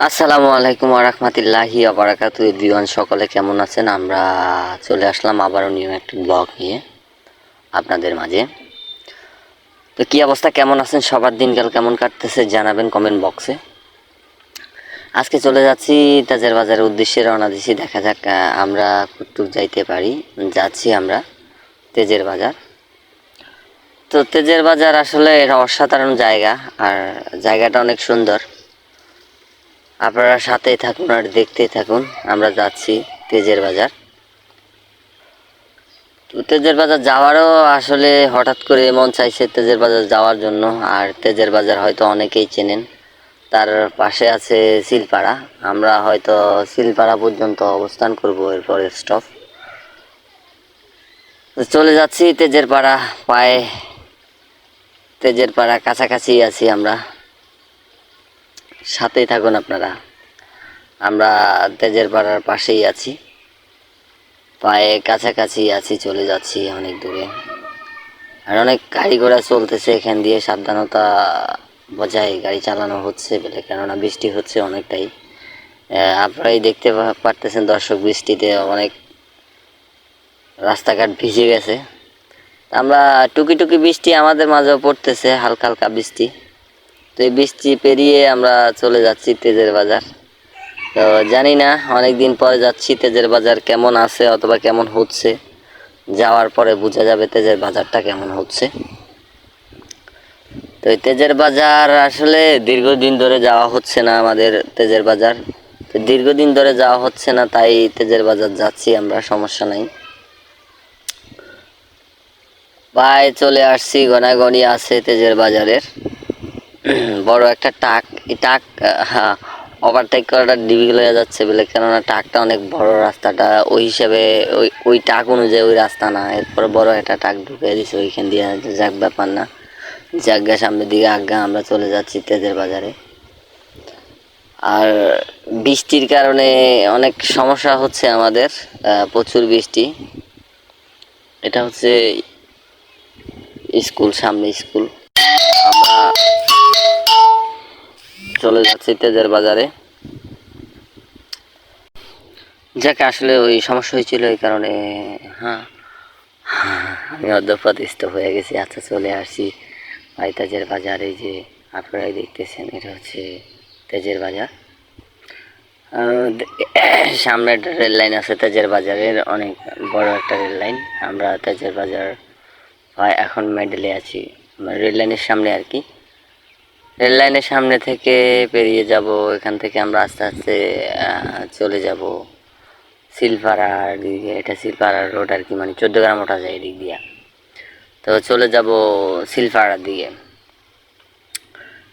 আসসালামু আলাইকুম রহমতুল্লাহি আবরাকাতু দিওয়ান সকলে কেমন আছেন? আমরা চলে আসলাম আবারও নিউ একটা ব্লগ নিয়ে আপনাদের মাঝে। তো কী অবস্থা? কেমন আছেন? সবার দিনকাল কেমন কাটতেছে? জানাবেন কমেন্ট বক্সে আজকে চলে যাচ্ছি তাজের বাজারের উদ্দেশ্যে, রওনা দিছি দেখা যাক আমরা কতটুক যাইতে পারি। যাচ্ছি আমরা তেজের বাজার। তো তেজের বাজার আসলে এটা অসাধারণ জায়গা, আর জায়গাটা অনেক সুন্দর। আপনারা সাথেই থাকুন আর দেখতেই থাকুন। আমরা যাচ্ছি তেজের বাজার। তো তেজের বাজার যাওয়ারও আসলে হঠাৎ করে মন চাইছে তেজের বাজার যাওয়ার জন্য। আর তেজের বাজার হয়তো অনেকেই চেনেন। তার পাশে আছে শিলপাড়া। আমরা হয়তো শিলপাড়া পর্যন্ত অবস্থান করব এরপর স্টপ। চলে যাচ্ছি তেজের পাড়া। পায়ে তেজের পাড়া কাছাকাছি আছি আমরা। সাথেই থাকুন আপনারা। আমরা তেজের পাড়ার পাশেই আছি। পায়ে কাছাকাছি আছি, চলে যাচ্ছি অনেক দূরে। আর অনেক গাড়ি ঘোড়া চলতেছে এখান দিয়ে। সাবধানতা বজায় গাড়ি চালানো হচ্ছে বলে, কেননা বৃষ্টি হচ্ছে অনেকটাই। আপনারাই দেখতে পারতেছেন দর্শক, বৃষ্টিতে অনেক রাস্তাঘাট ভিজে গেছে। আমরা টুকি টুকি বৃষ্টি আমাদের মাঝেও পড়তেছে, হালকা হালকা বৃষ্টি। তো এই বৃষ্টি পেরিয়ে আমরা চলে যাচ্ছি তেজের বাজার। তো জানি না অনেক দিন পরে যাচ্ছি তেজের বাজার কেমন আছে অথবা কেমন হচ্ছে। যাওয়ার পরে বোঝা যাবে তেজের বাজারটা কেমন হচ্ছে। তো এই তেজের বাজার আসলে দীর্ঘদিন ধরে যাওয়া হচ্ছে না আমাদের তেজের বাজার। তো দীর্ঘদিন ধরে যাওয়া হচ্ছে না, তাই তেজের বাজার যাচ্ছি আমরা, সমস্যা নাই। পায়ে চলে আসছি গনাগনি আছে তেজের বাজারের। বড় একটা টাক টাক ওভারটেক করাটা ডিফিকাল্ট হয়ে যাচ্ছে বলে, কেননা টাকটা অনেক বড় রাস্তাটা, ওই হিসাবে ওই ওই টাক অনুযায়ী ওই রাস্তা না, এরপরে বড় একটা টাক ঢুকে দিছে ওইখান দিয়ে, যাক ব্যাপার না। জাগা সামনের দিকে আজ্ঞা আমরা চলে যাচ্ছি তেজের বাজারে। আর বৃষ্টির কারণে অনেক সমস্যা হচ্ছে আমাদের প্রচুর বৃষ্টি। এটা হচ্ছে স্কুল, সামনে স্কুল। চলে যাচ্ছি তেজের বাজারে। যাকে, আসলে ওই সমস্যা হয়েছিল এই কারণে হ্যাঁ। আমি অর্ধপ্রতিষ্ঠ হয়ে গেছি আচ্ছা চলে আসছি। ভাই, তেজের বাজার, এই যে আপনারাই দেখতেছেন, এটা হচ্ছে তেজের বাজার। সামনে একটা রেল লাইন আছে, তেজের বাজারের অনেক বড় একটা রেল লাইন। আমরা তেজের বাজার হয় এখন মেডেলে আছি। রেল লাইনের সামনে আর কি। রেল লাইনের সামনে থেকে পেরিয়ে যাব, এখান থেকে আমরা আস্তে আস্তে চলে যাব। শিলপাড়ার দিকে, এটা শিলপাড়ার রোড আর কি মানে চোদ্দ গ্রাম ওঠা যায় এদিক দিয়া। তো চলে যাব শিলপাড়ার দিকে।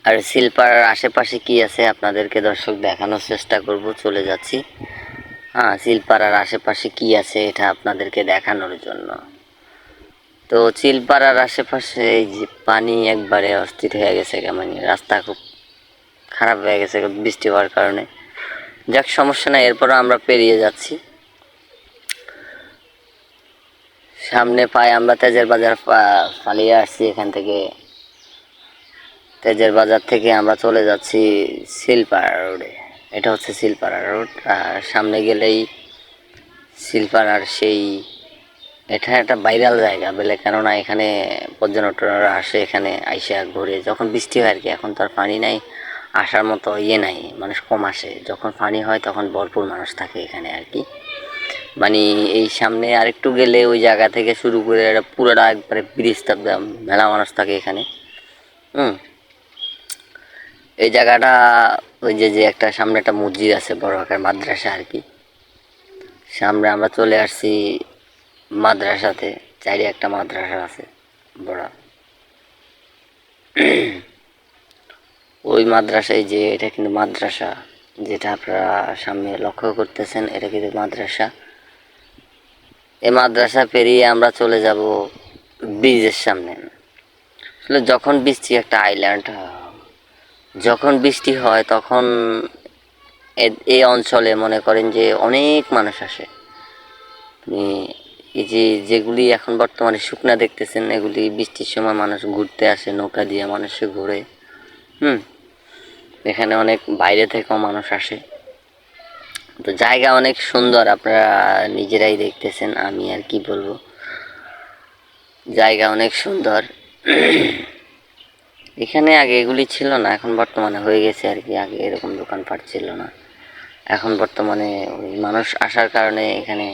আর শিলপাড়ার আশেপাশে কি আছে আপনাদেরকে দর্শক দেখানোর চেষ্টা করব, চলে যাচ্ছি। হ্যাঁ শিলপাড়ার আশেপাশে কি আছে এটা আপনাদেরকে দেখানোর জন্য। তো চিলপাড়ার আশেপাশে এই যে পানি একবারে অস্থির হয়ে গেছে কেমন রাস্তা খুব খারাপ হয়ে গেছে বৃষ্টি হওয়ার কারণে। যাক, সমস্যা নাই, এরপরও আমরা পেরিয়ে যাচ্ছি। সামনে পাই আমরা তেজের বাজার পালিয়ে আসছি এখান থেকে। তেজের বাজার থেকে আমরা চলে যাচ্ছি শিলপাড়া রোডে। এটা হচ্ছে শিলপাড়া রোড, আর সামনে গেলেই শিলপাড়ার সেই এটা একটা ভাইরাল জায়গা, বলে কেননা এখানে পর্যটকরা আসে, এখানে আইসা ঘুরে। যখন বৃষ্টি হয় আর কি এখন তো আর পানি নাই, আসার মতো ইয়ে নাই, মানুষ কম আসে। যখন পানি হয়, তখন ভরপুর মানুষ থাকে এখানে আর কি মানে এই সামনে আরেকটু গেলে ওই জায়গা থেকে শুরু করে একটা পুরোটা একবারে ব্রিজটা মেলা মানুষ থাকে এখানে। হুম। এই জায়গাটা, ওই যে যে একটা সামনে একটা মসজিদ আছে, বড় আকার মাদ্রাসা আর কি সামনে আমরা চলে আসছি মাদ্রাসাতে চাইরে একটা মাদ্রাসা আছে, বড়। ওই মাদ্রাসায় যে, এটা কিন্তু মাদ্রাসা, যেটা আপনারা সামনে লক্ষ্য করতেছেন, এটা কিন্তু মাদ্রাসা। এই মাদ্রাসা পেরিয়ে আমরা চলে যাব ব্রিজের সামনে। আসলে যখন বৃষ্টি একটা আইল্যান্ড যখন বৃষ্টি হয়, তখন এই অঞ্চলে মনে করেন যে অনেক মানুষ আসে। এই যে যেগুলি এখন বর্তমানে শুকনা দেখতেছেন, এগুলি বৃষ্টির সময় মানুষ ঘুরতে আসে, নৌকা দিয়ে মানুষে ঘোরে। হুম? এখানে অনেক বাইরে থেকেও মানুষ আসে। তো জায়গা অনেক সুন্দর, আপনারা নিজেরাই দেখতেছেন, আমি আর কি বলব। জায়গা অনেক সুন্দর। এখানে আগে এগুলি ছিল না, এখন বর্তমানে হয়ে গেছে আর কি, আগে এরকম দোকানপাট ছিল না। এখন বর্তমানে ওই মানুষ আসার কারণে এখানে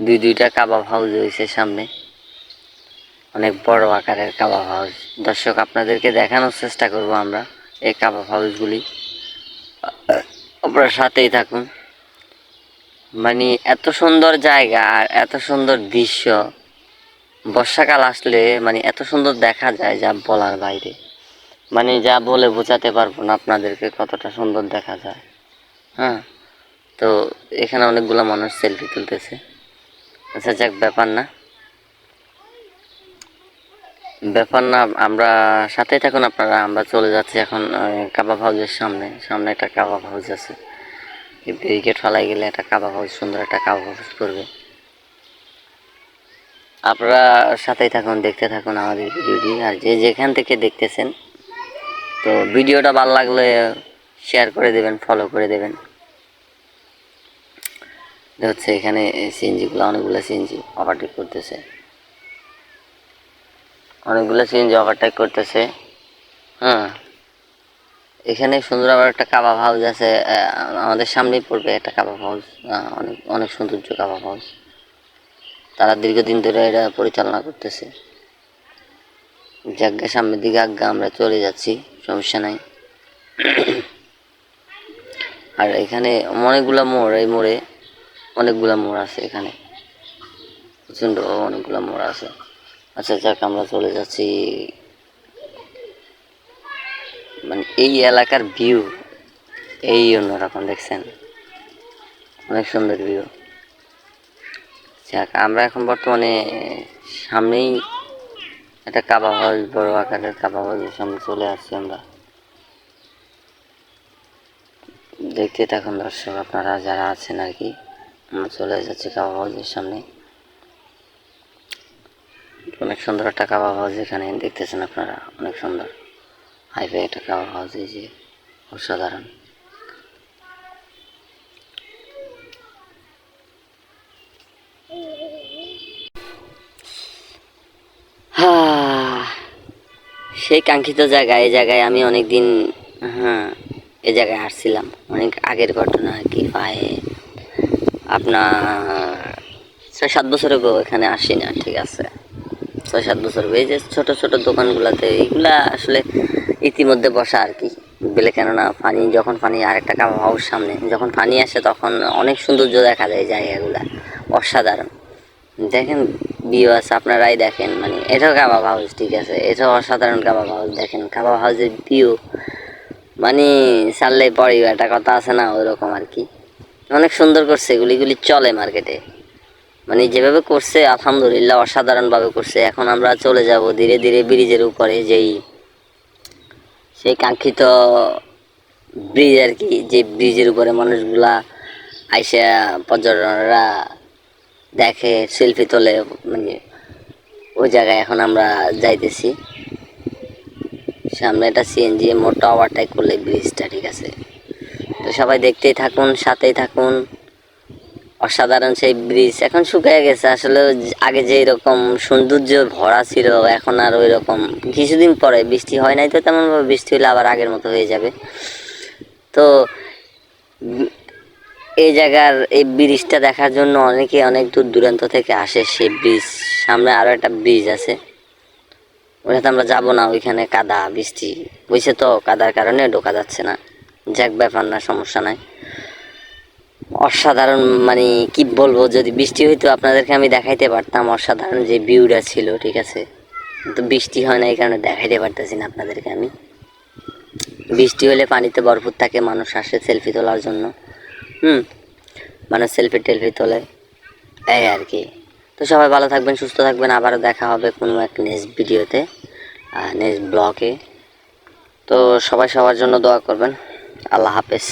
দুই দুইটা কাবাব হাউস হয়েছে সামনে। অনেক বড় আকারের কাবাব হাউস। দর্শক, আপনাদেরকে দেখানোর চেষ্টা করব আমরা এই কাবাব হাউসগুলি। আপনার সাথেই থাকুন। মানে এত সুন্দর জায়গা আর এত সুন্দর দৃশ্য। বর্ষাকাল আসলে মানে এত সুন্দর দেখা যায় যা বলার বাইরে। মানে যা বলে বোঝাতে পারব না আপনাদেরকে কতটা সুন্দর দেখা যায়। হ্যাঁ তো এখানে অনেকগুলো মানুষ সেলফি তুলতেছে। আচ্ছা যাক, ব্যাপার না। ব্যাপার না, আমরা সাথেই থাকুন আপনারা, আমরা চলে যাচ্ছি এখন কাবাব হাউসের সামনে। সামনে একটা কাবাব হাউস আছে। ব্যারিকেড ফেলাই গেলে একটা কাবাব হাউস সুন্দর একটা কাবাব হাউস করবে আপনারা সাথেই থাকুন, দেখতে থাকুন আমাদের ভিডিওটি, আর যে যেখান থেকে দেখতেছেন, তো ভিডিওটা ভালো লাগলে শেয়ার করে দেবেন ফলো করে দেবেন। এটা হচ্ছে এখানে সিএনজিগুলো অনেকগুলো সিএনজি ওভারটেক করতেছে। অনেকগুলো সিএনজি ওভারটেক করতেছে হ্যাঁ। এখানে সুন্দর আবার একটা কাবাব হাউস আছে আমাদের সামনেই পড়বে একটা কাবাব হাউস অনেক অনেক সৌন্দর্য কাবাব হাউস তারা দীর্ঘদিন ধরে এটা পরিচালনা করতেছে। জায়গা সামনের দিকে আজ্ঞা আমরা চলে যাচ্ছি, সমস্যা নাই। আর এখানে অনেকগুলা মোড়, এই মোড়ে অনেকগুলা মোড় আছে এখানে। প্রচণ্ড অনেকগুলা মোড় আছে। আচ্ছা যাক, আমরা চলে যাচ্ছি মানে এই এলাকার ভিউ এই অন্যরকম দেখছেন? অনেক সুন্দর ভিউ যাক, আমরা এখন বর্তমানে সামনেই একটা কাবাব হাউস, বড় আকারের কাবাব হাউসের সামনে চলে আসছি আমরা। দেখতে থাকুন দর্শক, আপনারা যারা আছেন আর কি। চলে যাচ্ছি কাবাব হাউসের সামনে। অনেক সুন্দর একটা কাবাব হাউস এখানে, দেখতেছেন আপনারা, অনেক সুন্দর। হাইফাই একটা কাবাব হাউস এই যে, অসাধারণ। সেই কাঙ্ক্ষিত জায়গা এই জায়গায় আমি অনেক দিন হ্যাঁ এই জায়গায় আসছিলাম। অনেক আগের ঘটনা আর কি প্রায় আপনার ছয়, সাত বছর আগে এখানে আসি না ঠিক আছে? ছয়, সাত বছর। এই যে ছোট ছোট দোকানগুলোতে এইগুলা আসলে ইতিমধ্যে বসা আর কি। বেলে কেননা পানি, যখন পানি আরেকটা কাবাব হাউস সামনে, যখন পানি আসে তখন অনেক সৌন্দর্য দেখা যায় জায়গাগুলা, অসাধারণ। দেখেন আছে আপনারাই দেখেন মানে এটাও কাবাব হাউস ঠিক আছে? এটাও অসাধারণ কাবাব হাউস দেখেন কাবাব হাউসের ভিউ মানে চাললে পরে একটা কথা আছে না ওইরকম আর কি। অনেক সুন্দর করছে এগুলি এগুলি চলে মার্কেটে মানে যেভাবে করছে, আলহামদুলিল্লাহ, অসাধারণভাবে করছে। এখন আমরা চলে যাব ধীরে ধীরে ব্রিজের উপরে, যেই, সেই কাঙ্ক্ষিত ব্রিজ আর কি, যে ব্রিজের উপরে মানুষগুলা আইসা পর্যটকরা দেখে সেলফি তোলে মানে ওই জায়গায় এখন আমরা যাইতেছি। সামনে একটা সিএনজি মোটা ওভারটেক করলে ব্রিজটা ঠিক আছে। তো সবাই দেখতেই থাকুন, সাথেই থাকুন। অসাধারণ সেই ব্রিজ এখন শুকিয়ে গেছে, আসলে আগে যে এরকম সৌন্দর্য ভরা ছিল, এখন আর ওই রকম কিছুদিন পরে বৃষ্টি হয় নাই তো, তেমনভাবে বৃষ্টি হলে আবার আগের মতো হয়ে যাবে। তো এই জায়গার এই ব্রিজটা দেখার জন্য অনেকে অনেক দূর দূরান্ত থেকে আসে সেই ব্রিজ সামনে আরও একটা ব্রিজ আছে। ওইটাতে আমরা যাব না, ওইখানে কাদা, বৃষ্টি। বুঝছে তো, কাদার কারণে ঢোকা যাচ্ছে না। যাক, ব্যাপার না, সমস্যা নাই। অসাধারণ মানে কি বলব, যদি বৃষ্টি হইতো আপনাদেরকে আমি দেখাইতে পারতাম, অসাধারণ যে ভিউটা ছিল, ঠিক আছে? কিন্তু বৃষ্টি হয় না, এই কারণে দেখাইতে পারতেছি না আপনাদেরকে আমি। বৃষ্টি হলে পানিতে ভরপুর থাকে, মানুষ আসে সেলফি তোলার জন্য। হুম, মানুষ সেলফি টেলফি তোলে, এই আর কি। তো সবাই ভালো থাকবেন, সুস্থ থাকবেন, আবারও দেখা হবে কোনো এক নেক্সট ভিডিওতে নেক্সট ব্লগে তো সবাই সবার জন্য দোয়া করবেন। আল্লাহ হাফেজ।